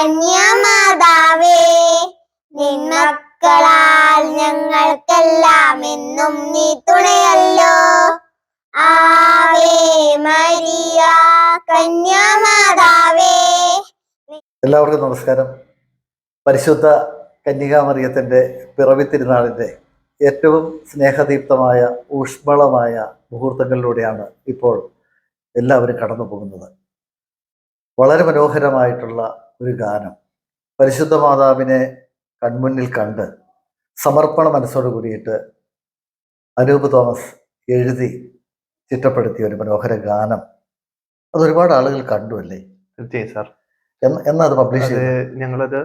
കന്യാമാതാവേ നിന്മക്കളാൽ ഞങ്ങൾക്കെല്ലാം എന്നും നീ തുണയല്ലോ. ആവേ മരിയ കന്യാമാതാവേ. എല്ലാവർക്കും നമസ്കാരം. പരിശുദ്ധ കന്യകാമറിയത്തിന്റെ പിറവി തിരുനാളിന്റെ ഏറ്റവും സ്നേഹദീപ്തമായ ഊഷ്മളമായ മുഹൂർത്തങ്ങളിലൂടെയാണ് ഇപ്പോൾ എല്ലാവരും കടന്നു പോകുന്നത് വളരെ മനോഹരമായിട്ടുള്ള ഒരു ഗാനം. പരിശുദ്ധ മാതാവിനെ കൺമുന്നിൽ കണ്ട് സമർപ്പണ മനസ്സോട് കൂടിയിട്ട് അനൂപ് തോമസ് എഴുതി ചിട്ടപ്പെടുത്തിയ ഒരു മനോഹര ഗാനം. അത് ഒരുപാട് ആളുകൾ കണ്ടു അല്ലേ? തീർച്ചയായും സാർ. എന്ന് അത് പബ്ലിഷ് ചെയ്ത് ചെയ്തത്? ഞങ്ങളത്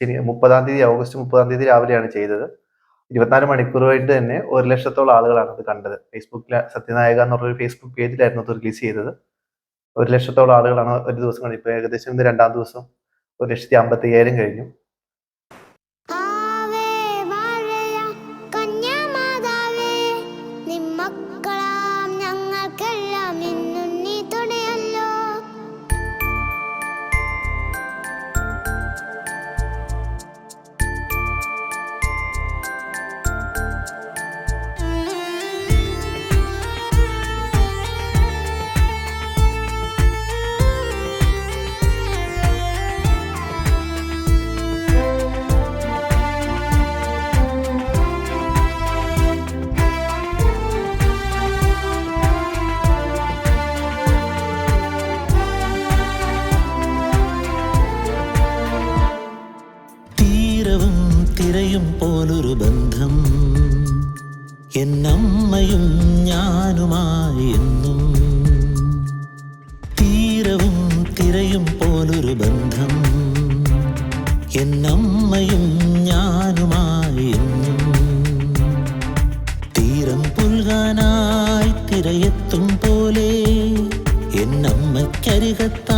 ശനി മുപ്പതാം തീയതി ഓഗസ്റ്റ് മുപ്പതാം തീയതി രാവിലെയാണ് ചെയ്തത്. ഇരുപത്തിനാല് മണിക്കൂറായിട്ട് തന്നെ ഒരു ലക്ഷത്തോളം ആളുകളാണ് അത് കണ്ടത്. ഫേസ്ബുക്കിലെ സത്യനായക എന്ന് പറഞ്ഞൊരു ഫേസ്ബുക്ക് പേജിലായിരുന്നു അത് റിലീസ് ചെയ്തത്. ഒരു ലക്ഷത്തോളം ആളുകളാണ് ഒരു ദിവസം കണ്ടത് ഇപ്പൊ ഏകദേശം ഇന്ന് രണ്ടാം ദിവസം. ഒരു ലക്ഷത്തി അമ്പത്തി അയ്യായിരം കഴിഞ്ഞു. പോലൊരു ബന്ധം എന്നമ്മയും ഞാനുമായി എന്നും. തീരവും തിരയും പോലൊരു ബന്ധം എന്നമ്മയും ഞാനുമായി എന്നും. തീരം പുൽകാനായി തിരയെത്തും പോലെ എന്നമ്മയ്ക്കരികത്തായി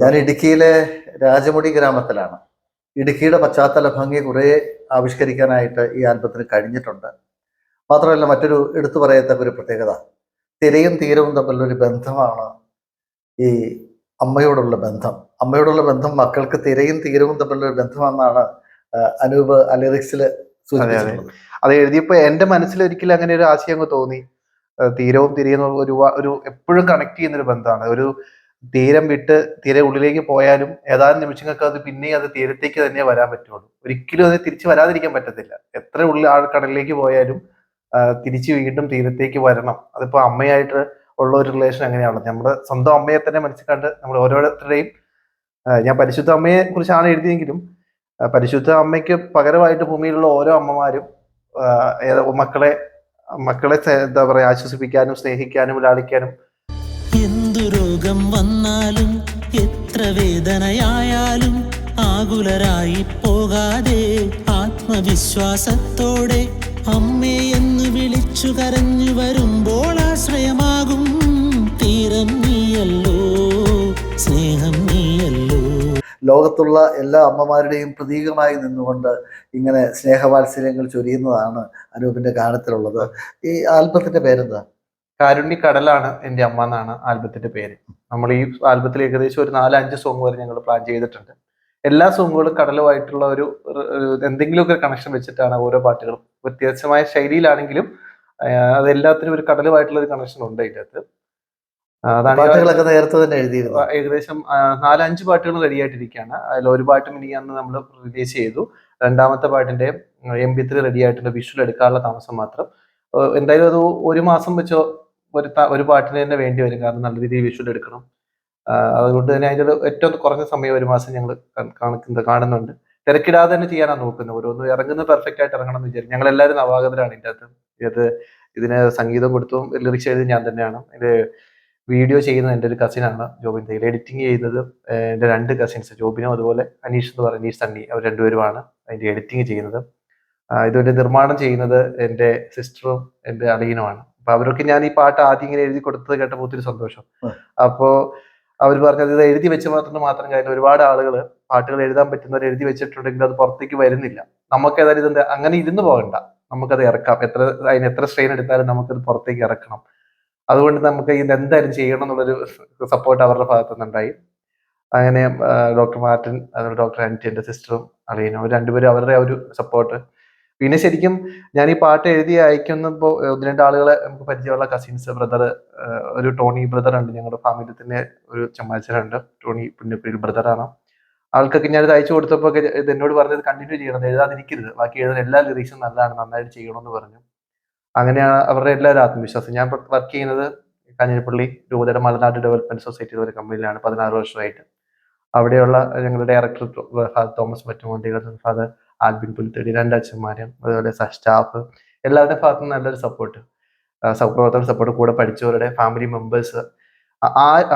ഞാൻ ഇടുക്കിയിലെ രാജമുടി ഗ്രാമത്തിലാണ്. ഇടുക്കിയുടെ പശ്ചാത്തല ഭംഗി കുറേ ആവിഷ്കരിക്കാനായിട്ട് ഈ ആൽബത്തിന് കഴിഞ്ഞിട്ടുണ്ട്. മാത്രമല്ല മറ്റൊരു എടുത്തു പറയത്തക്ക ഒരു പ്രത്യേകത. തിരയും തീരവും തമ്മിലൊരു ബന്ധമാണ് ഈ അമ്മയോടുള്ള ബന്ധം. അമ്മയോടുള്ള ബന്ധം മക്കൾക്ക് തിരയും തീരവും തമ്മിലുള്ള ബന്ധമാണെന്നാണ് അനൂപ് അലിറിക്സിൽ സൂചിപ്പിച്ചിട്ടുള്ളത്. അത് എഴുതിയപ്പോൾ എന്റെ മനസ്സിൽ ഒരിക്കലും അങ്ങനെ ഒരു ആശയം അങ്ങ് തോന്നി. തീരവും തിരയും ഒരു ഒരു എപ്പോഴും കണക്ട് ചെയ്യുന്ന ഒരു ബന്ധമാണ്. ഒരു തീരം വിട്ട് തീരെ ഉള്ളിലേക്ക് പോയാലും ഏതാനും നിമിഷങ്ങൾക്ക് അത് പിന്നെയും അത് തീരത്തേക്ക് തന്നെ വരാൻ പറ്റുള്ളൂ. ഒരിക്കലും അത് തിരിച്ചു വരാതിരിക്കാൻ പറ്റത്തില്ല. എത്ര ഉള്ളിൽ ആ കടലിലേക്ക് പോയാലും തിരിച്ചു വീണ്ടും തീരത്തേക്ക് വരണം. അതിപ്പോ അമ്മയായിട്ട് ഉള്ള ഒരു റിലേഷൻ അങ്ങനെയാണ് നമ്മുടെ സ്വന്തം അമ്മയെ തന്നെ മനസ്സിൽ കണ്ട് നമ്മൾ ഓരോരുത്തരുടെയും ഞാൻ പരിശുദ്ധ അമ്മയെ കുറിച്ചാണ് എഴുതിയെങ്കിലും പരിശുദ്ധ അമ്മയ്ക്ക് പകരമായിട്ട് ഭൂമിയിലുള്ള ഓരോ അമ്മമാരും മക്കളെ മക്കളെ എന്താ പറയാ ആശ്വസിപ്പിക്കാനും സ്നേഹിക്കാനും ലാളിക്കാനും രോഗം വന്നാലും എത്ര വേദനയായാലും ആകുലരായി പോകാതെ ആത്മവിശ്വാസത്തോടെ അമ്മേ എന്ന് വിളിച്ചു കരഞ്ഞു വരുമ്പോൾ ആശ്രയമാകും. തീരം നീയല്ലോ സ്നേഹം നീയല്ലോ. ലോകത്തുള്ള എല്ലാ അമ്മമാരുടെയും പ്രതീകമായി നിന്നുകൊണ്ട് ഇങ്ങനെ സ്നേഹവാത്സല്യങ്ങൾ ചൊരിയുന്നതാണ് അനൂപിന്റെ ഗാനത്തിലുള്ളത്. ഈ ആൽബത്തിന്റെ പേരെന്താ? കാരുണ്യ കടലാണ് എന്റെ അമ്മ എന്നാണ് ആൽബത്തിന്റെ പേര്. നമ്മൾ ഈ ആൽബത്തിൽ ഏകദേശം ഒരു നാല് അഞ്ച് സോങ് വരെ ഞങ്ങൾ പ്ലാൻ ചെയ്തിട്ടുണ്ട്. എല്ലാ സോങ്ങുകളും കടലുമായിട്ടുള്ള ഒരു ഒരു എന്തെങ്കിലുമൊക്കെ കണക്ഷൻ വെച്ചിട്ടാണ് ഓരോ പാട്ടുകളും. വ്യത്യസ്തമായ ശൈലിയിലാണെങ്കിലും അതെല്ലാത്തിനും അത് ഒരു കടലുമായിട്ടുള്ള ഒരു കണക്ഷൻ ഉണ്ട് അതിന്റെ അകത്ത്. പാട്ടുകളൊക്കെ നേരത്തെ തന്നെ എഴുതിയിരുന്നു. ഏകദേശം നാലഞ്ച് പാട്ടുകൾ റെഡി ആയിട്ടിരിക്കുകയാണ്. അതിൽ ഒരു പാട്ട് ഇനി അന്ന് നമ്മൾ റിലീസ് ചെയ്തു. രണ്ടാമത്തെ പാട്ടിന്റെ എം പി ത്രീ റെഡി ആയിട്ടുണ്ട്. വിഷ്വൽ എടുക്കാനുള്ള താമസം മാത്രം. എന്തായാലും അത് ഒരു മാസം വെച്ചോ ഒരു ഒരു പാട്ടിന് തന്നെ വേണ്ടി വരും. കാരണം നല്ല രീതിയിൽ വിഷ്വൽ എടുക്കണം. അതുകൊണ്ട് തന്നെ അതിന്റെ ഏറ്റവും കുറഞ്ഞ സമയം ഒരു മാസം ഞങ്ങൾ കാണിക്കുന്നത് കാണുന്നുണ്ട്. തിരക്കിടാതെ തന്നെ ചെയ്യാനാണ് നോക്കുന്നത്. ഓരോന്ന് ഇറങ്ങുന്നത് പെർഫെക്റ്റ് ആയിട്ട് ഇറങ്ങണം എന്ന് വിചാരിക്കും ഞങ്ങൾ എല്ലാവരും നവാഗതരാണ് ഇതിന്റെ അകത്ത്. ഇത് ഇതിന് സംഗീതം കൊടുത്തും ലിറിക്സ് എഴുതി ഞാൻ തന്നെയാണ്. ഇത് വീഡിയോ ചെയ്യുന്നത് എന്റെ ഒരു കസിനാണ് ജോബിൻ തൈൽ എഡിറ്റിംഗ് ചെയ്യുന്നത് എന്റെ രണ്ട് കസിൻസ് ജോബിനും അതുപോലെ അനീഷ് എന്ന് പറയുന്ന അനീഷ് തണ്ണി അവർ രണ്ടുപേരുമാണ് അതിന്റെ എഡിറ്റിംഗ് ചെയ്യുന്നത്. ഇതിന്റെ നിർമ്മാണം ചെയ്യുന്നത് എന്റെ സിസ്റ്ററും എന്റെ അളിയനുമാണ്. അപ്പൊ അവരൊക്കെ ഞാൻ ഈ പാട്ട് ആദ്യം ഇങ്ങനെ എഴുതി കൊടുത്തത് കേട്ടപ്പോൾ ഒത്തിരി സന്തോഷം. അപ്പോ അവർ പറഞ്ഞത് ഇത് എഴുതി വെച്ച് മാത്രം മാത്രം കാര്യം ഒരുപാട് ആളുകൾ പാട്ടുകൾ എഴുതാൻ പറ്റുന്നവർ എഴുതി വെച്ചിട്ടുണ്ടെങ്കിൽ അത് പുറത്തേക്ക് വരുന്നില്ല. നമുക്ക് ഏതായാലും ഇതെന്താ അങ്ങനെ ഇരുന്ന് പോകണ്ട. നമുക്കത് ഇറക്കാം. എത്ര അതിന് എത്ര സ്ട്രെയിൻ എടുത്താലും നമുക്കത് പുറത്തേക്ക് ഇറക്കണം. അതുകൊണ്ട് നമുക്ക് ഇത് എന്തായാലും ചെയ്യണം എന്നുള്ളൊരു സപ്പോർട്ട് അവരുടെ ഭാഗത്തു നിന്നുണ്ടായി. അങ്ങനെ ഡോക്ടർ മാർട്ടിൻ അതുപോലെ ഡോക്ടർ ആന്റി എന്റെ സിസ്റ്ററും അളിയനും അവർ രണ്ടുപേരും അവരുടെ ഒരു സപ്പോർട്ട് പിന്നെ ശരിക്കും ഞാൻ ഈ പാട്ട് എഴുതി അയക്കുന്നപ്പോൾ ഒന്ന് രണ്ട് ആളുകളെ നമുക്ക് പരിചയമുള്ള കസിൻസ് ബ്രദർ ഒരു ടോണി ബ്രദർ ഉണ്ട്. ഞങ്ങളുടെ ഫാമിലി തന്നെ ഒരു ചമ്മാച്ചനുണ്ട്. ടോണി പുണ്യപ്പേര് ബ്രദറാണ് ആൾക്കൊക്കെ ഞാനിത് അയച്ചു കൊടുത്തപ്പോൾ ഇത് എന്നോട് പറഞ്ഞത് കണ്ടിന്യൂ ചെയ്യണം എഴുതാതിരിക്കരുത്. ബാക്കി എഴുതുന്ന എല്ലാ ലിറിക്സും നല്ലതാണ് നന്നായിട്ട് ചെയ്യണമെന്ന് പറഞ്ഞു. അങ്ങനെയാണ് അവരുടെ എല്ലാവരും ആത്മവിശ്വാസം. ഞാൻ വർക്ക് ചെയ്യുന്നത് കാഞ്ഞിരപ്പള്ളി രൂപതയുടെ മലനാട് ഡെവലപ്മെന്റ് സൊസൈറ്റി ഒരു കമ്പനിയിലാണ് പതിനാറ് വർഷമായിട്ട്. അവിടെയുള്ള ഞങ്ങളുടെ director father Thomas Mattumonti father Albin Pulthadi രണ്ട് അച്ഛന്മാരും അതുപോലെ സ്റ്റാഫ് എല്ലാവരുടെ ഭാഗത്തു നിന്ന് നല്ലൊരു സപ്പോർട്ട് സഹപ്രവർത്തകർ സപ്പോർട്ട് കൂടെ പഠിച്ചവരുടെ ഫാമിലി മെമ്പേഴ്സ്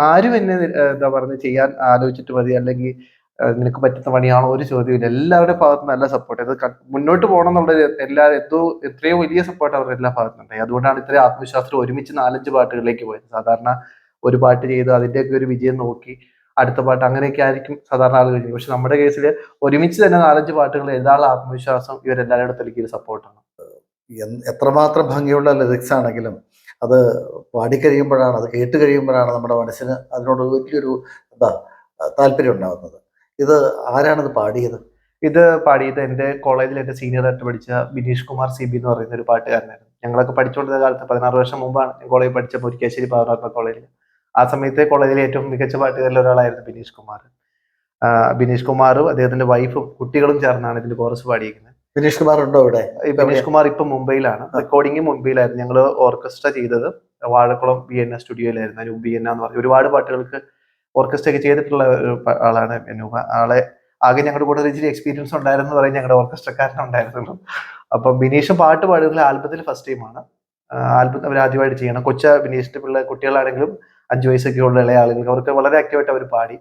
ആരും എന്നെ എന്താ പറയുക ചെയ്യാൻ ആലോചിച്ചിട്ട് മതി. അല്ലെങ്കിൽ നിനക്ക് പറ്റുന്ന പണിയാണോ ഒരു ചോദ്യമില്ല എല്ലാവരുടെ ഭാഗത്തും നല്ല സപ്പോർട്ട് ഇത് മുന്നോട്ട് പോകണം എന്നുള്ള എല്ലാ എന്തോ എത്രയോ വലിയ സപ്പോർട്ട് അവരുടെ എല്ലാ ഭാഗത്തുനിന്നുണ്ടായി അതുകൊണ്ടാണ് ഇത്രയും ആത്മവിശ്വാസം ഒരുമിച്ച് നാലഞ്ച് പാട്ടുകളിലേക്ക് പോയത്. സാധാരണ ഒരു പാട്ട് ചെയ്ത് അതിന്റെയൊക്കെ ഒരു വിജയം നോക്കി അടുത്ത പാട്ട് അങ്ങനെയൊക്കെ ആയിരിക്കും സാധാരണ ആളുകൾ ചെയ്യുന്നത്. പക്ഷെ നമ്മുടെ കേസിൽ ഒരുമിച്ച് തന്നെ നാലഞ്ച് പാട്ടുകൾ എഴുതാനുള്ള ആത്മവിശ്വാസം ഇവരെല്ലാവരുടെ തലയ്ക്ക് ഒരു സപ്പോർട്ടാണ് എത്രമാത്രം ഭംഗിയുള്ള ലിറിക്സ് ആണെങ്കിലും അത് പാടിക്കഴിയുമ്പോഴാണ് അത് കേട്ട് കഴിയുമ്പോഴാണ് നമ്മുടെ മനസ്സിന് അതിനോട് വലിയൊരു എന്താ താല്പര്യം ഉണ്ടാകുന്നത്. ഇത് ആരാണത് പാടിയത്? ഇത് പാടിയത് എന്റെ കോളേജിൽ എന്റെ സീനിയർ ആയിട്ട് പഠിച്ച ബിനീഷ് കുമാർ സി ബി എന്ന് പറയുന്ന ഒരു പാട്ടുകാരനായിരുന്നു. ഞങ്ങളൊക്കെ പഠിച്ചുകൊണ്ടിരുന്ന കാലത്ത് പതിനാറ് വർഷം മുമ്പാണ് കോളേജിൽ പഠിച്ച മുരിക്കാശ്ശേരി പാവനാത്മ കോളേജിൽ ആ സമയത്തെ കോളേജിലെ ഏറ്റവും മികച്ച പാട്ടുകാരിൽ ഒരാളായിരുന്നു ബിനീഷ് കുമാർ. ബിനീഷ് കുമാറും അദ്ദേഹത്തിന്റെ വൈഫും കുട്ടികളും ചേർന്നാണ് ഇതിന്റെ കോറസ് പാടിയിരിക്കുന്നത്. ബിനീഷ് കുമാർ ഉണ്ടോ ഇവിടെ? ബിനീഷ് കുമാർ ഇപ്പൊ മുംബൈയിലാണ്. റെക്കോർഡിംഗ് മുംബൈയിലായിരുന്നു. ഞങ്ങൾ ഓർക്കസ്ട്ര ചെയ്തത് വാഴക്കുളം ബി എൻ എ സ്റ്റുഡിയോയിലായിരുന്നു അനൂപ് ബി എൻ എന്ന് പറഞ്ഞ ഒരുപാട് പാട്ടുകൾക്ക് ഓർക്കസ്ട്ര ഒക്കെ ചെയ്തിട്ടുള്ള ഒരു ആളാണ് അനൂപ. ആളെ ആകെ ഞങ്ങളുടെ കൂടെ ഇച്ചിരി എക്സ്പീരിയൻസ് ഉണ്ടായിരുന്നു പറയും. ഞങ്ങളുടെ ഓർക്കസ്ട്രക്കാരനുണ്ടായിരുന്നു അപ്പം ബിനീഷ് പാട്ട് പാടുന്ന ആൽബത്തിൽ ഫസ്റ്റ് ടൈമാണ് ആൽബം അവർ ആദ്യമായിട്ട് ചെയ്യണം. കൊച്ച ബിനീഷിന്റെ പിള്ളേർ കുട്ടികളാണെങ്കിലും അഞ്ചു വയസ്സൊക്കെ ഉള്ള ഇളയ ആളുകൾക്ക് അവർക്ക് വളരെ ആക്റ്റീവായിട്ട് അവർ പാടി.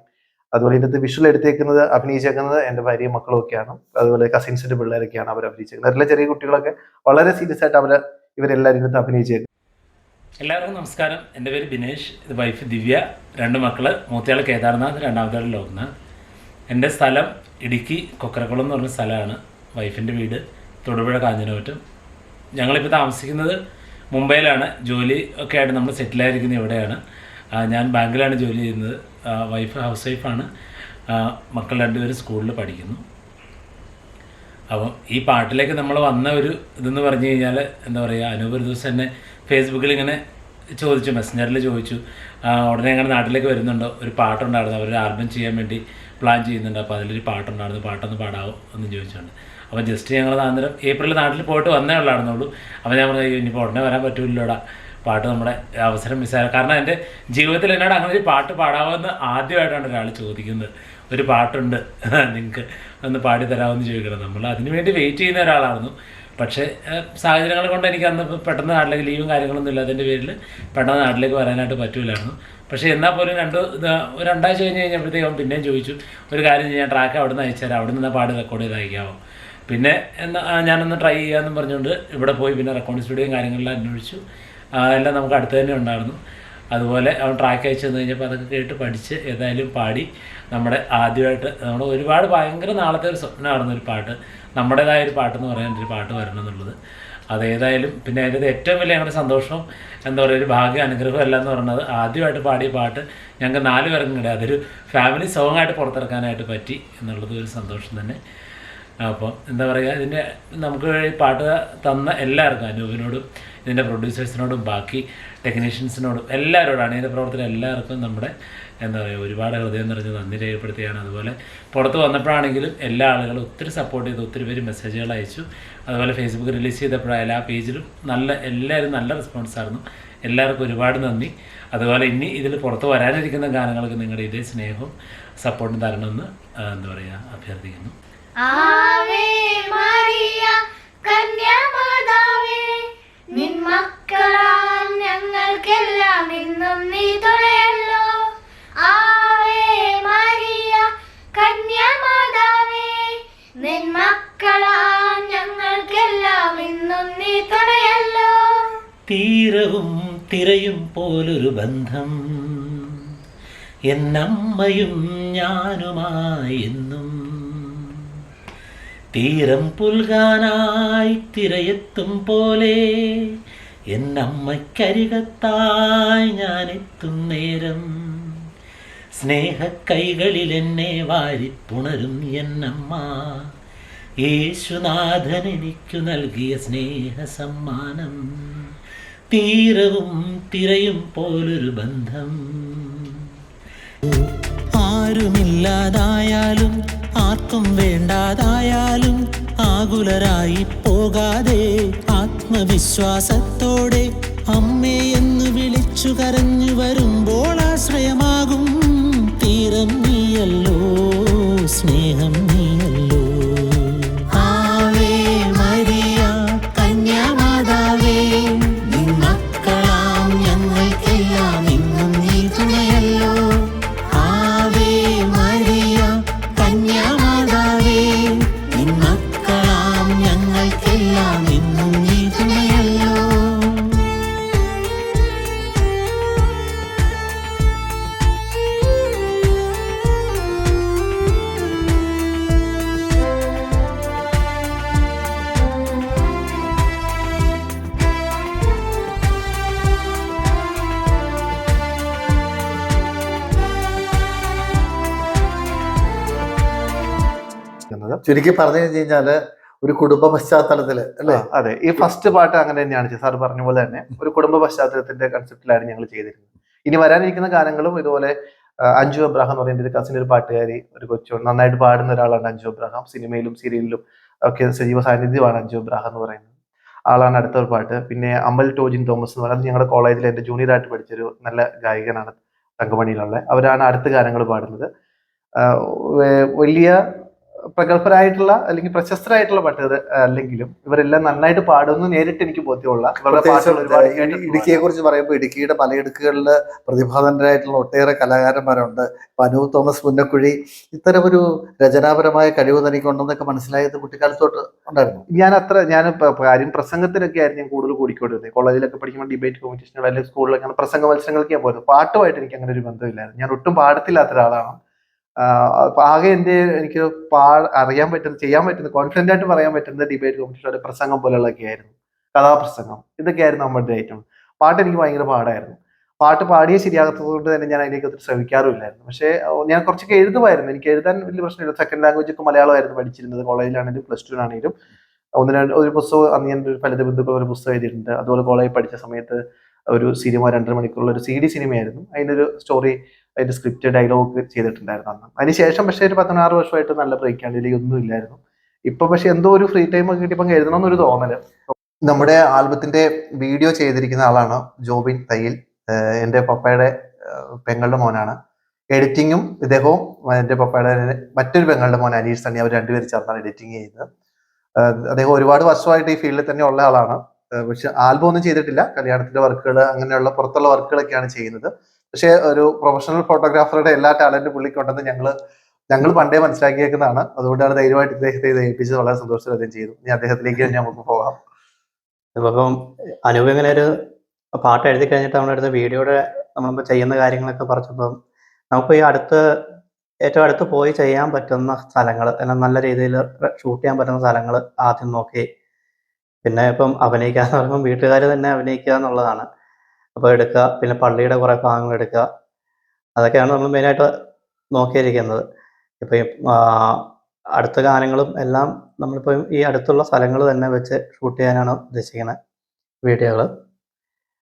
അതുപോലെ ഇതിനകത്ത് വിഷ്വൽ എടുത്തേക്കുന്നത് അഭിനയിച്ചേക്കുന്നത് എന്റെ ഭാര്യയും മക്കളും ഒക്കെയാണ്. അതുപോലെ കസിൻസിന്റെ പിള്ളേരൊക്കെയാണ് അവർ അഭിനയിച്ചേക്കുന്നത്. അതിലെ ചെറിയ കുട്ടികളൊക്കെ വളരെ സീരിയസ് ആയിട്ട് അവർ ഇവരെല്ലാവരും ഇതിനകത്ത് അഭിനയിച്ചേക്കുന്നത്. എല്ലാവർക്കും നമസ്കാരം. എന്റെ പേര് ബിനേഷ്. ഇത് വൈഫ് ദിവ്യ. രണ്ട് മക്കൾ. മൂത്തയാൾ കേദാർനാഥ് രണ്ടാമത്തെ ലോക്നാഥ്. എന്റെ സ്ഥലം ഇടുക്കി കൊക്കരക്കുളം എന്ന് പറഞ്ഞ സ്ഥലമാണ് വൈഫിന്റെ വീട്. തൊടുപുഴ കാഞ്ഞിരമറ്റം. ഞങ്ങളിപ്പോൾ താമസിക്കുന്നത് മുംബൈയിലാണ്. ജോലി ഒക്കെ ആയിട്ട് നമ്മൾ സെറ്റിലായിരിക്കുന്നത് ഇവിടെയാണ്. ഞാൻ ബാങ്കിലാണ് ജോലി ചെയ്യുന്നത്. വൈഫ് ഹൗസ് വൈഫാണ് മക്കൾ രണ്ടുപേരും സ്കൂളിൽ പഠിക്കുന്നു. അപ്പം ഈ പാട്ടിലേക്ക് നമ്മൾ വന്ന ഒരു ഇതെന്ന് പറഞ്ഞു കഴിഞ്ഞാൽ എന്താ പറയുക അനൂപ് ഒരു ദിവസം തന്നെ ഫേസ്ബുക്കിൽ ഇങ്ങനെ ചോദിച്ചു മെസ്സഞ്ചറിൽ ചോദിച്ചു. ഉടനെ ഞങ്ങൾ നാട്ടിലേക്ക് വരുന്നുണ്ടോ. ഒരു പാട്ടുണ്ടായിരുന്നു. അവർ ആൽബം ചെയ്യാൻ വേണ്ടി പ്ലാൻ ചെയ്യുന്നുണ്ട്. അപ്പോൾ അതിലൊരു പാട്ടുണ്ടായിരുന്നു. പാട്ടൊന്ന് പാടാവോ എന്ന് ചോദിച്ചുകൊണ്ട്. അപ്പോൾ ജസ്റ്റ് ഞങ്ങൾ അന്നേരം ഏപ്രിൽ നാട്ടിൽ പോയിട്ട് വന്നേ ഉള്ളായിരുന്നുള്ളൂ. അപ്പോൾ ഞാൻ പറഞ്ഞു ഇനിയിപ്പോൾ ഉടനെ വരാൻ പറ്റൂല്ലോടാ പാട്ട് നമ്മുടെ അവസരം മിസ്സായ കാരണം എന്റെ ജീവിതത്തിൽ എന്നോട് അങ്ങനെ ഒരു പാട്ട് പാടാമെന്ന് ആദ്യമായിട്ടാണ് ഒരാൾ ചോദിക്കുന്നത്. ഒരു പാട്ടുണ്ട്. നിങ്ങൾക്ക് ഒന്ന് പാടി തരാമെന്ന് ചോദിക്കണം നമ്മൾ അതിന് വേണ്ടി വെയിറ്റ് ചെയ്യുന്ന ഒരാളായിരുന്നു. പക്ഷേ സാഹചര്യങ്ങൾ കൊണ്ട് എനിക്ക് അന്ന് പെട്ടെന്ന് നാട്ടിലേക്ക് ലീവും കാര്യങ്ങളൊന്നും ഇല്ലാത്തതിന്റെ പേരിൽ പെട്ടെന്ന് നാട്ടിലേക്ക് വരാനായിട്ട് പറ്റൂലായിരുന്നു. പക്ഷേ എന്നാൽ പോലും രണ്ട് രണ്ടാഴ്ച കഴിഞ്ഞ് കഴിഞ്ഞപ്പോഴത്തേക്കും പിന്നെയും ചോദിച്ചു. ഒരു കാര്യം ചെയ്യാൻ ട്രാക്ക് അവിടെ നിന്ന് അയച്ചുതരാം അവിടെ നിന്ന് പാടി റെക്കോർഡ് ചെയ്ത് അയക്കാമോ പിന്നെ എന്നാ ഞാനൊന്ന് ട്രൈ ചെയ്യാമെന്നും പറഞ്ഞുകൊണ്ട് ഇവിടെ പോയി. പിന്നെ റെക്കോർഡിംഗ് സ്റ്റുഡിയോയും കാര്യങ്ങളെല്ലാം അന്വേഷിച്ചു. ആ, എല്ലാം നമുക്ക് അടുത്ത് തന്നെ ഉണ്ടായിരുന്നു. അതുപോലെ അവൻ ട്രാക്ക് അയച്ചു തന്നു കഴിഞ്ഞപ്പോൾ അതൊക്കെ കേട്ട് പഠിച്ച് ഏതായാലും പാടി നമ്മുടെ ആദ്യമായിട്ട് നമ്മൾ ഒരുപാട് ഭയങ്കര നാളത്തെ ഒരു സ്വപ്നമായിരുന്നു ഒരു പാട്ട്. നമ്മുടേതായ ഒരു പാട്ടെന്ന് പറയുന്ന ഒരു പാട്ട് വരണം എന്നുള്ളത്. അതേതായാലും പിന്നെ അതിന്റെ ഏറ്റവും വലിയ ഞങ്ങളുടെ സന്തോഷവും എന്താ പറയുക ഒരു ഭാഗ്യ അനുഗ്രഹം അല്ല എന്ന് പറയുന്നത് ആദ്യമായിട്ട് പാടിയ പാട്ട് ഞങ്ങൾക്ക് നാല് പേർക്കും കൂടെ അതൊരു ഫാമിലി സോങ് ആയിട്ട് പുറത്തിറക്കാനായിട്ട് പറ്റി എന്നുള്ളത് ഒരു സന്തോഷം തന്നെ. അപ്പം എന്താ പറയുക ഇതിന്റെ നമുക്ക് പാട്ട് തന്ന എല്ലാവർക്കും അനൂപിനോടും ഇതിന്റെ പ്രൊഡ്യൂസേഴ്സിനോടും ബാക്കി ടെക്നീഷ്യൻസിനോടും എല്ലാവരോടാണ് ഇതിന്റെ പ്രവർത്തനം എല്ലാവർക്കും നമ്മുടെ എന്താ പറയുക ഒരുപാട് ഹൃദയം നിറഞ്ഞ് നന്ദി രേഖപ്പെടുത്തുകയാണ്. അതുപോലെ പുറത്ത് വന്നപ്പോഴാണെങ്കിലും എല്ലാ ആളുകളും ഒത്തിരി സപ്പോർട്ട് ചെയ്ത് ഒത്തിരി പേര് മെസ്സേജുകൾ അയച്ചു. അതുപോലെ ഫേസ്ബുക്ക് റിലീസ് ചെയ്തപ്പോഴായാലും എല്ലാ പേജിലും നല്ല എല്ലാവരും നല്ല റെസ്പോൺസ് ആയിരുന്നു. എല്ലാവർക്കും ഒരുപാട് നന്ദി. അതുപോലെ ഇനി ഇതിൽ പുറത്ത് വരാനിരിക്കുന്ന ഗാനങ്ങൾക്ക് നിങ്ങളുടെ ഇതേ സ്നേഹവും സപ്പോർട്ടും തരണമെന്ന് എന്താ പറയുക അഭ്യർത്ഥിക്കുന്നു. ആവേ മരിയ കന്യാമാതാവേ നിൻ മക്കളാൽ ഞങ്ങൾക്കെല്ലാം ഇന്നും നീ തുണയല്ലോ. ആവേ മരിയ കന്യാമാതാവേ നിൻ മക്കളാൽ ഞങ്ങൾക്കെല്ലാം ഇന്നും നീ തുണയല്ലോ. തീരവും തിരയും പോലൊരു ബന്ധം എന്നമ്മയും ഞാനുമായി എന്നും തീരം പുൽകാനായി തിരയെത്തും പോലെ എന്നമ്മയ്ക്കരികത്തായി ഞാനെത്തും നേരം. സ്നേഹക്കൈകളിൽ എന്നെ വാരിപ്പുണരും എന്നമ്മ യേശുനാഥൻ എനിക്കു നൽകിയ സ്നേഹ സമ്മാനം തീരവും തിരയും പോലൊരു ബന്ധം. ആരുമില്ലാതായാലും ആർക്കും വേണ്ടാതായാലും ആകുലരായി പോകാതെ ആത്മവിശ്വാസത്തോടെ അമ്മേ എന്ന് വിളിച്ചു കരഞ്ഞു വരുമ്പോൾ ആശ്രയമാകും തീരം നീയല്ലോ സ്നേഹം. ചുരുക്കി പറഞ്ഞു കഴിഞ്ഞാൽ ഒരു കുടുംബ പശ്ചാത്തലത്തിൽ അതെ. ഈ ഫസ്റ്റ് പാട്ട് അങ്ങനെ തന്നെയാണ് സാർ പറഞ്ഞ പോലെ തന്നെ ഒരു കുടുംബ പശ്ചാത്തലത്തിന്റെ കൺസെപ്റ്റിലാണ് ഞങ്ങൾ ചെയ്തിരുന്നത്. ഇനി വരാനിരിക്കുന്ന ഗാനങ്ങളും ഇതുപോലെ അഞ്ജു അബ്രഹാം എന്ന് പറയുന്ന ഒരു കസിൻ ഒരു പാട്ടുകാരി ഒരു കൊച്ചു നന്നായിട്ട് പാടുന്ന ഒരാളാണ് അഞ്ജു അബ്രഹാം. സിനിമയിലും സീരിയലിലും ഒക്കെ സജീവ സാന്നിധ്യമാണ് അഞ്ജു അബ്രഹാം എന്ന് പറയുന്നത്. ആളാണ് അടുത്ത ഒരു പാട്ട്. പിന്നെ അമൽ ടോജിൻ തോമസ് എന്ന് പറയുന്നത് ഞങ്ങളുടെ കോളേജിൽ എന്റെ ജൂനിയറായിട്ട് പഠിച്ചൊരു നല്ല ഗായകനാണ് തങ്കമണിയിലുള്ള. അവരാണ് അടുത്ത ഗാനങ്ങൾ പാടുന്നത്. വലിയ പ്രഗത്ഭരായിട്ടുള്ള അല്ലെങ്കിൽ പ്രശസ്തരായിട്ടുള്ള പാട്ടുകാർ അല്ലെങ്കിലും ഇവരെല്ലാം നന്നായിട്ട് പാടുമെന്ന് നേരിട്ട് എനിക്ക് ബോധ്യമുള്ള. ഇടുക്കിയെ കുറിച്ച് പറയുമ്പോൾ ഇടുക്കിയുടെ പലയിടുക്കുകളിൽ പ്രതിഭാതന്മാരായിട്ടുള്ള ഒട്ടേറെ കലാകാരന്മാരുണ്ട്. ഇപ്പൊ അനൂപ് തോമസ് മുന്നക്കുഴി ഇത്തരമൊരു രചനാപരമായ കഴിവ് തനിക്കുണ്ടെന്നൊക്കെ മനസ്സിലായത് കുട്ടിക്കാലത്തോട്ട് ഉണ്ടായിരുന്നു. ഞാൻ അത്ര ഞാൻ കാര്യം പ്രസംഗത്തിനൊക്കെ ആയിരുന്നു ഞാൻ കൂടുതൽ കൂടിക്കൊണ്ടിരുന്നത്. കോളേജിലൊക്കെ പഠിക്കുമ്പോൾ ഡിബേറ്റ് കോമ്പറ്റീഷനുകൾ അല്ലെങ്കിൽ സ്കൂളിലൊക്കെ പ്രസംഗ മത്സരങ്ങൾക്ക് ഞാൻ പോയത്. പാട്ടുമായിട്ട് എനിക്ക് അങ്ങനെ ഒരു ബന്ധമില്ലായിരുന്നു. ഞാൻ ഒട്ടും പാടത്തില്ലാത്ത ഒരാളാണ്. ആകെ എന്റെ എനിക്ക് പാ അറിയാൻ പറ്റുന്ന ചെയ്യാൻ പറ്റുന്ന കോൺഫിഡന്റ് ആയിട്ട് പറയാൻ പറ്റുന്ന ഡിബേറ്റ് കോമ്പറ്റീഷൻ പ്രസംഗം പോലെയുള്ളതൊക്കെ ആയിരുന്നു. കഥാപ്രസംഗം. ഇതൊക്കെയായിരുന്നു നമ്മുടെ ഐറ്റം പാട്ട് എനിക്ക് ഭയങ്കര പാടായിരുന്നു. പാട്ട് പാടിയേ ശരിയാകത്തത് കൊണ്ട് തന്നെ ഞാൻ അതിലേക്ക് ഒത്തിരി ശ്രമിക്കാറുമില്ലായിരുന്നു. പക്ഷേ ഞാൻ കുറച്ചൊക്കെ എഴുതുമായിരുന്നു. എനിക്ക് എഴുതാൻ വലിയ പ്രശ്നമില്ല. സെക്കൻഡ് ലാംഗ്വേജ് ഒക്കെ മലയാളമായിരുന്നു പഠിച്ചിരുന്നത്. കോളേജിലാണെങ്കിലും പ്ലസ് ടുവിനാണെങ്കിലും ഒന്ന് രണ്ട് ഒരു പുസ്തകം അന്ന് ഞാൻ ഫലിത ബന്ധുക്കൾ ഒരു പുസ്തകം എഴുതിയിട്ടുണ്ട്. അതുപോലെ കോളേജിൽ പഠിച്ച സമയത്ത് ഒരു സിനിമ രണ്ടര മണിക്കൂറുള്ള ഒരു സി ഡി സിനിമയായിരുന്നു അതിന്റെ ഒരു സ്റ്റോറി അതിന്റെ സ്ക്രിപ്റ്റ് ഡയലോഗ് ചെയ്തിട്ടുണ്ടായിരുന്നു അന്ന്. അതിനുശേഷം പക്ഷേ ഒരു പതിനാറ് വർഷമായിട്ട് നല്ല ബ്രേക്ക് ഇതിലേക്ക് ഒന്നും ഇല്ലായിരുന്നു. ഇപ്പൊ പക്ഷെ എന്തോ ഒരു ഫ്രീ ടൈം ഒക്കെ കിട്ടിയപ്പോൾ എഴുതണമെന്നൊരു തോന്നൽ. നമ്മുടെ ആൽബത്തിന്റെ വീഡിയോ ചെയ്തിരിക്കുന്ന ആളാണ് ജോബിൻ തയ്യിൽ. എന്റെ പപ്പയുടെ പെങ്ങളുടെ മോനാണ്. എഡിറ്റിങ്ങും ഇദ്ദേഹവും എന്റെ പപ്പയുടെ മറ്റൊരു പെങ്ങളുടെ മോൻ അനീഷ് തന്നെ അവർ രണ്ടുപേരും ചേർന്നാണ് എഡിറ്റിംഗ് ചെയ്യുന്നത്. അദ്ദേഹം ഒരുപാട് വർഷമായിട്ട് ഈ ഫീൽഡിൽ തന്നെ ഉള്ള ആളാണ്. പക്ഷെ ആൽബം ഒന്നും ചെയ്തിട്ടില്ല. കല്യാണത്തിന്റെ വർക്കുകൾ അങ്ങനെയുള്ള പുറത്തുള്ള വർക്കുകളൊക്കെയാണ് ചെയ്യുന്നത്. പക്ഷെ ഒരു പ്രൊഫഷണൽ ഫോട്ടോഗ്രാഫറുടെ എല്ലാ ടാലന്റും പുള്ളിക്കുണ്ടെന്ന് ഞങ്ങൾ ഞങ്ങൾ പണ്ടേ മനസ്സിലാക്കിയേക്കുന്നതാണ്. അതുകൊണ്ടാണ് ധൈര്യമായിട്ട് ഇദ്ദേഹത്തെ ഇത് ഏൽപ്പിച്ചത്. വളരെ സന്തോഷത്തിൽ അദ്ദേഹം ചെയ്തു. ഇനി അദ്ദേഹത്തിലേക്ക് നമുക്ക് പോകാം. ഇപ്പം അനൂപ് ഇങ്ങനെ ഒരു പാട്ട് എഴുതി കഴിഞ്ഞിട്ട് നമ്മളെടുത്ത വീഡിയോയുടെ നമ്മളിപ്പോൾ ചെയ്യുന്ന കാര്യങ്ങളൊക്കെ പറഞ്ഞപ്പം നമുക്ക് ഈ അടുത്ത് ഏറ്റവും അടുത്ത് പോയി ചെയ്യാൻ പറ്റുന്ന സ്ഥലങ്ങൾ അല്ലെങ്കിൽ നല്ല രീതിയിൽ ഷൂട്ട് ചെയ്യാൻ പറ്റുന്ന സ്ഥലങ്ങൾ ആദ്യം നോക്കി. പിന്നെ ഇപ്പം അഭിനയിക്കുക എന്ന് പറയുമ്പോൾ വീട്ടുകാർ തന്നെ അഭിനയിക്കുക എന്നുള്ളതാണ്. അപ്പോൾ എടുക്കുക. പിന്നെ പള്ളിയുടെ കുറേ ഭാഗങ്ങൾ എടുക്കുക. അതൊക്കെയാണ് നമ്മൾ മെയിനായിട്ട് നോക്കിയിരിക്കുന്നത്. ഇപ്പോൾ ഈ അടുത്ത ഗാനങ്ങളും എല്ലാം നമ്മളിപ്പോൾ ഈ അടുത്തുള്ള സ്ഥലങ്ങൾ തന്നെ വെച്ച് ഷൂട്ട് ചെയ്യാനാണ് ഉദ്ദേശിക്കുന്നത് വീഡിയോകൾ.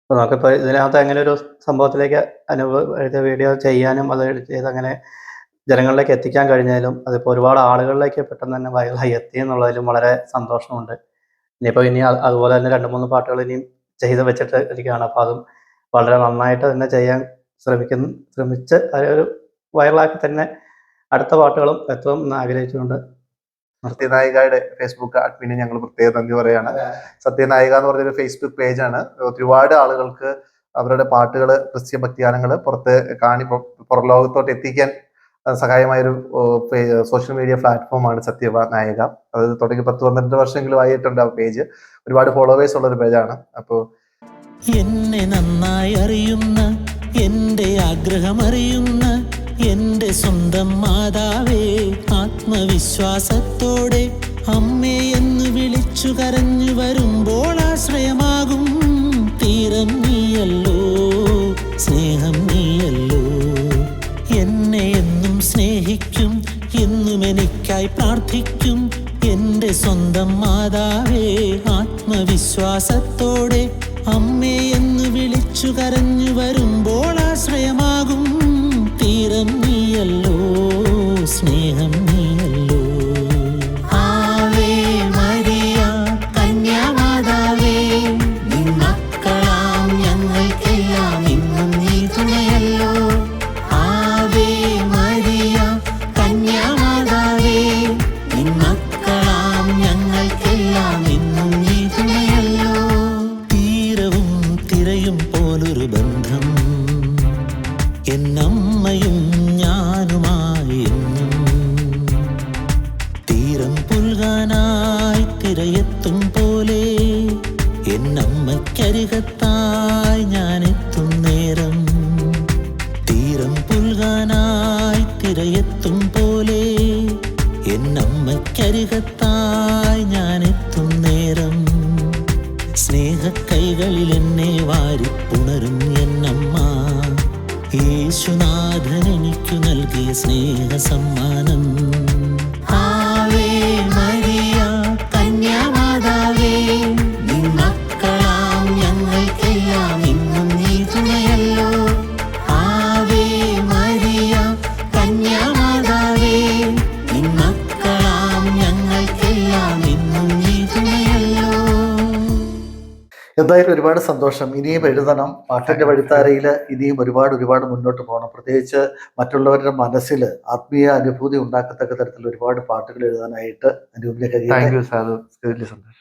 അപ്പോൾ നമുക്കിപ്പോൾ ഇതിനകത്ത് അങ്ങനെ ഒരു സംഭവത്തിലേക്ക് അനുഭവ വീഡിയോ ചെയ്യാനും അത് ചെയ്ത് അങ്ങനെ ജനങ്ങളിലേക്ക് എത്തിക്കാൻ കഴിഞ്ഞാലും അതിപ്പോൾ ഒരുപാട് ആളുകളിലേക്ക് പെട്ടെന്ന് തന്നെ വൈറലായി എത്തി എന്നുള്ളതിലും വളരെ സന്തോഷമുണ്ട്. ഇനിയിപ്പോൾ ഇനി അതുപോലെ തന്നെ രണ്ട് മൂന്ന് പാട്ടുകൾ ഇനിയും ചെയ്ത് വെച്ചിട്ട് ഇരിക്കുകയാണ്. അപ്പോൾ അതും വളരെ നന്നായിട്ട് തന്നെ ചെയ്യാൻ ശ്രമിക്കുന്നു ശ്രമിച്ച് ഒരു വൈറലാക്കി തന്നെ അടുത്ത പാട്ടുകളും എത്തും എന്ന് ആഗ്രഹിച്ചുകൊണ്ട് സത്യനായികയുടെ ഫേസ്ബുക്ക് അഡ്മിനെ ഞങ്ങൾ പ്രത്യേകം നന്ദി പറയാണ്. സത്യനായിക എന്ന് പറഞ്ഞൊരു ഫേസ്ബുക്ക് പേജാണ് ഒരുപാട് ആളുകൾക്ക് അവരുടെ പാട്ടുകൾ ക്രിസ്ത്യൻ ഭക്തിഗാനങ്ങൾ പുറത്ത് കാണി പുറം ലോകത്തോട്ട് എത്തിക്കാൻ സഹായമായൊരു സോഷ്യൽ മീഡിയ പ്ലാറ്റ്ഫോമാണ് സത്യവ നായിക. അത് തുടങ്ങി പത്ത് പന്ത്രണ്ട് വർഷമെങ്കിലും ആയിട്ടുണ്ട് ആ പേജ്. ഒരുപാട് ഫോളോവേഴ്സ് ഉള്ള ഒരു പേജാണ്. അപ്പോൾ എന്നെ നന്നായി അറിയുന്ന എന്റെ ആഗ്രഹം അറിയുന്ന എന്റെ സ്വന്തം മാതാവേ ആത്മവിശ്വാസത്തോടെ അമ്മേ എന്ന് വിളിച്ചു കരഞ്ഞു വരുമ്പോൾ ആശ്രയമാകും. തീരം നീയല്ലോ സ്നേഹം സ്നേഹിക്കും എന്നും എനിക്കായി പ്രാർത്ഥിക്കും എന്റെ സ്വന്തം മാതാവേ ആത്മവിശ്വാസത്തോടെ അമ്മേ എന്ന് വിളിച്ചു കരഞ്ഞു വരുമ്പോൾ ആശ്രയമാകും. തീരം നീയല്ലോ സ്നേഹം. എന്നമ്മയും ഞാനുമായി തീരം പുൽകാനായി തിരയെത്തും പോലെ എന്നമ്മയ്ക്കരികത്തായി സ്നേഹ സമ്മാനം എന്തായാലും ഒരുപാട് സന്തോഷം. ഇനിയും എഴുതണം. പാട്ടിന്റെ വഴിത്താരയിൽ ഇനിയും ഒരുപാട് ഒരുപാട് മുന്നോട്ട് പോകണം. പ്രത്യേകിച്ച് മറ്റുള്ളവരുടെ മനസ്സിൽ ആത്മീയ അനുഭൂതി ഉണ്ടാക്കത്തക്ക തരത്തിൽ ഒരുപാട് പാട്ടുകൾ എഴുതാനായിട്ട് അനുഭവിക്കാൻ സന്തോഷം.